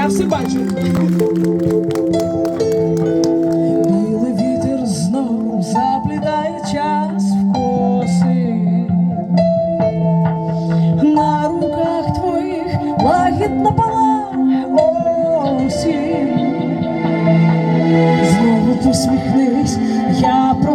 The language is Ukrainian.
Я все бачу. Білий вітер знов заплітає час в коси. На руках твоїх лагідна пала осінь. Знову посміхнись, я про.